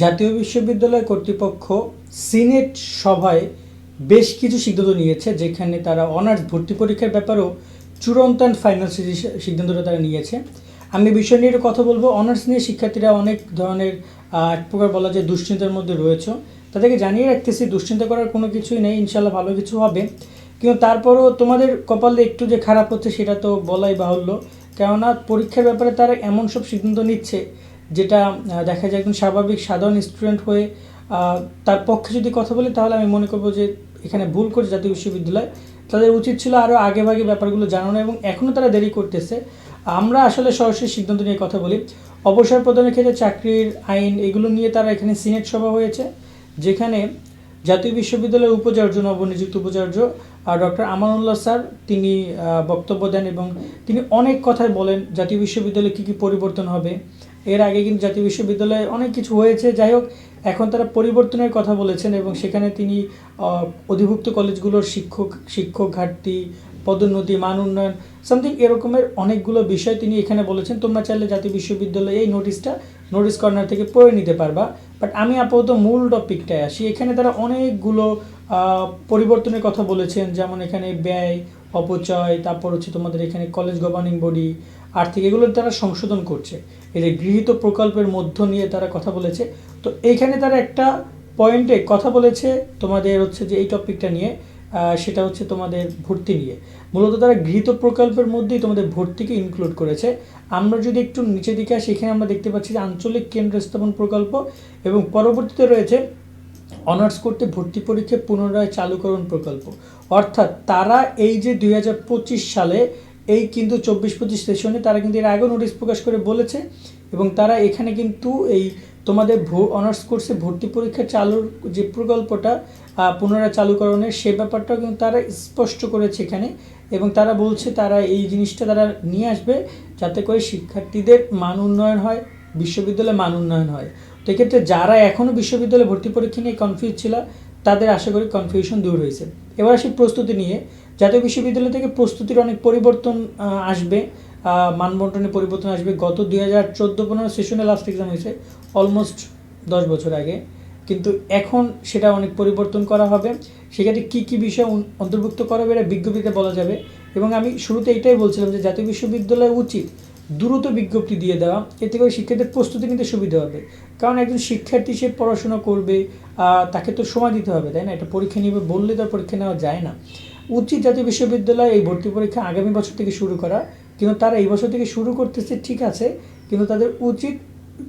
জাতীয় বিশ্ববিদ্যালয় কর্তৃপক্ষ সিনেট সভায় বেশ কিছু সিদ্ধান্ত নিয়েছে, যেখানে তারা অনার্স ভর্তি পরীক্ষার ব্যাপারেও চূড়ান্ত অ্যান্ড ফাইনাল সিদ্ধান্তটা তারা নিয়েছে। আমি বিষয় নিয়ে কথা বলব। অনার্স নিয়ে শিক্ষার্থীরা অনেক ধরনের এক প্রকার বলা যায় দুশ্চিন্তার মধ্যে রয়েছে। তাদেরকে জানিয়ে রাখতেছি, দুশ্চিন্তা করার কোনো কিছুই নেই ইনশাল্লাহ ভালো কিছু হবে। কিন্তু তারপরও তোমাদের কপালে একটু যে খারাপ হচ্ছে, সেটা তো বলাই বাহুল্য। কেননা পরীক্ষার ব্যাপারে তারা এমন সব সিদ্ধান্ত নিচ্ছে যেটা দেখা যায় একজন স্বাভাবিক সাধারণ স্টুডেন্ট হয়ে তার পক্ষে যদি কথা বলি, তাহলে আমি মনে করব যে এখানে ভুল করছে জাতীয় বিশ্ববিদ্যালয়, তাদের উচিত ছিল আরও আগে ভাগে ব্যাপারগুলো জানানো এবং এখনও তারা দেরি করতেছে। আমরা আসলে সরাসরি সিদ্ধান্ত নিয়ে কথা বলি। অবসর প্রদানের ক্ষেত্রে চাকরির আইন এগুলো নিয়ে তারা এখানে সিনেট সভা হয়েছে, যেখানে জাতীয় বিশ্ববিদ্যালয়ের উপাচার্য, নবনিযুক্ত উপাচার্য ডক্টর আমানুল্লাহ স্যার, তিনি বক্তব্য দেন এবং তিনি অনেক কথাই বলেন, জাতীয় বিশ্ববিদ্যালয়ে কী কী পরিবর্তন হবে। এর আগে কিন্তু জাতীয় বিশ্ববিদ্যালয়ে অনেক কিছু হয়েছে। যাই হোক, এখন তারা পরিবর্তনের কথা বলেছেন এবং সেখানে তিনি অধিভুক্ত কলেজগুলোর শিক্ষক শিক্ষক ঘাটতি, পদোন্নতি, মান উন্নয়ন সামথিং এরকমের অনেকগুলো বিষয় তিনি এখানে বলেছেন। তোমরা চাইলে জাতীয় বিশ্ববিদ্যালয়ে এই নোটিশটা নোটিশ কর্নার থেকে পড়ে নিতে পারবা। বাট আমি আপাতত মূল টপিকটায় আসি। এখানে তারা অনেকগুলো পরিবর্তনের কথা বলেছেন। যেমন এখানে ব্যয় অপচয়, তারপর হচ্ছে তোমাদের এখানে কলেজ গভর্নিং বডি আর্থিক, এগুলো তারা সংশোধন করছে। যে গৃহীত প্রকল্পের মধ্য নিয়ে তারা কথা বলেছে। তো এইখানে তারা একটা পয়েন্টে কথা বলেছে তোমাদের হচ্ছে যে এই টপিকটা নিয়ে সেটা হচ্ছে তোমাদের ভর্তি নিয়ে। মূলত তারা গৃহীত প্রকল্পের মধ্যেই তোমাদের ভর্তিকে ইনক্লুড করেছে। আমরা যদি একটু নিচে দিকে আসি, এখানে আমরা দেখতে পাচ্ছি যে আঞ্চলিক কেন্দ্র স্থাপন প্রকল্প এবং পরবর্তীতে রয়েছে অনার্স করতে ভর্তি পরীক্ষা পুনরায় চালুকরণ প্রকল্প। অর্থাৎ তারা এই যে দুই হাজার পঁচিশ সালে এই কিন্তু চব্বিশ পঁচিশ সেশনে তারা কিন্তু এর আগেও নোটিশ প্রকাশ করে বলেছে এবং তারা এখানে কিন্তু এই তোমাদের অনার্স কোর্সে ভর্তি পরীক্ষা চালুর যে প্রকল্পটা পুনরায় চালুকরণের সে ব্যাপারটাও কিন্তু তারা স্পষ্ট করেছে এখানে এবং তারা বলছে তারা এই জিনিসটা তারা নিয়ে আসবে যাতে করে শিক্ষার্থীদের মান উন্নয়ন হয়, বিশ্ববিদ্যালয়ে মান উন্নয়ন হয়। তো এক্ষেত্রে যারা এখনও বিশ্ববিদ্যালয়ে ভর্তি পরীক্ষা নিয়ে কনফিউজ ছিল, তাদের আশা করি কনফিউশন দূর হয়েছে। এবার আসি প্রস্তুতি নিয়ে। জাতীয় বিশ্ববিদ্যালয় থেকে প্রস্তুতির অনেক পরিবর্তন আসবে। মানবন্টনে পরিবর্তন আসবে। গত দুই হাজার চোদ্দ পনেরো সেশনে লাস্ট এক্সাম হয়েছে অলমোস্ট দশ বছর আগে। কিন্তু এখন সেটা অনেক পরিবর্তন করা হবে। সেক্ষেত্রে কী কী বিষয় অন্তর্ভুক্ত করা হবে এটা বিজ্ঞপ্তিতে বলা যাবে। এবং আমি শুরুতে এটাই বলছিলাম যে জাতীয় বিশ্ববিদ্যালয় উচিত দ্রুত বিজ্ঞপ্তি দিয়ে দেওয়া। এতে করে শিক্ষার্থীর প্রস্তুতি নিতে সুবিধা হবে। কারণ একজন শিক্ষার্থী সে পড়াশোনা করবে তাকে তো সময় দিতে হবে, তাই না? একটা পরীক্ষা নিবে বললে তো আর পরীক্ষা নেওয়া যায় না। উচিত জাতীয় বিশ্ববিদ্যালয় এই ভর্তি পরীক্ষা আগামী বছর থেকে শুরু করা। কিন্তু তারা এই বছর থেকে শুরু করতেছে, ঠিক আছে। কিন্তু তাদের উচিত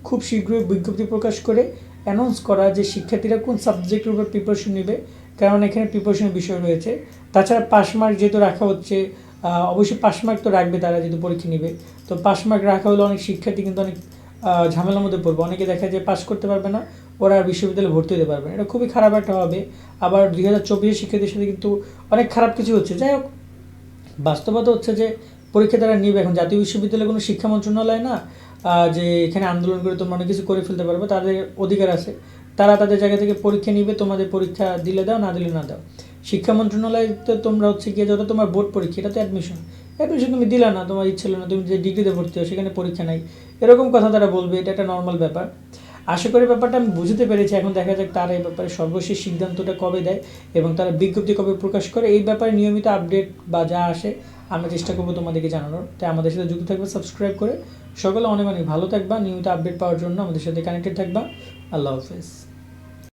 খুব শীঘ্রই বিজ্ঞপ্তি প্রকাশ করে অ্যানাউন্স করা যে শিক্ষার্থীরা কোন সাবজেক্টের উপর প্রিপারেশন নেবে। কারণ এখানে প্রিপারেশনের বিষয় রয়েছে। তাছাড়া পাস মার্ক যেহেতু রাখা হচ্ছে অবশ্যই পাস মার্ক তো রাখবে তারা যেহেতু পরীক্ষা নেবে। তো পাস মার্ক রাখা হলে অনেক শিক্ষার্থী কিন্তু অনেক ঝামেলার মধ্যে পড়বে। অনেকে দেখা যায় পাস করতে পারবে না, ওরা আর বিশ্ববিদ্যালয়ে ভর্তি হতে পারবে না। এটা খুবই খারাপ একটা হবে আবার দুই হাজার চব্বিশে শিক্ষার্থীর সাথে কিন্তু অনেক খারাপ কিছু হচ্ছে। যাই হোক, বাস্তবতা হচ্ছে যে পরীক্ষা তারা নিবে এখন। জাতীয় বিশ্ববিদ্যালয়ে কোনো শিক্ষা মন্ত্রণালয় না যে এখানে আন্দোলন করে তোমরা অনেক কিছু করে ফেলতে পারবে, তাদের অধিকার আছে। তারা তাদের জায়গা থেকে পরীক্ষা নিবে, তোমাদের পরীক্ষা দিলে দাও, না দিলে না দাও। শিক্ষা মন্ত্রণালয়তে তোমরা হচ্ছে গিয়ে যত তোমার বোর্ড পরীক্ষা এটা তো অ্যাডমিশন অ্যাডমিশন তুমি দিলা না, তোমার ইচ্ছে হলো না, তুমি যে ডিগ্রিতে ভর্তি হও, সেখানে পরীক্ষা নাই। এরকম কথা তারা বলবে, এটা একটা নর্মাল ব্যাপার। আশা করি ব্যাপারটা আমি বুঝতে পেরেছি, এখন দেখা যাক তারা এই ব্যাপারে সর্বশেষ সিদ্ধান্তটা কবে দেয় এবং তারা বিজ্ঞপ্তি কবে প্রকাশ করে। এই ব্যাপারে নিয়মিত আপডেট বা যা আসে, আমরা চেষ্টা করব তোমাদেরকে জানানোর। তাই আমাদের সাথে যুক্ত থাকবে সাবস্ক্রাইব করে। সকলে অনেক অনেক ভালো থাকবা, নিয়মিত আপডেট পাওয়ার জন্য আমাদের সাথে কানেক্টেড থাকবা। আল্লাহ হাফেজ।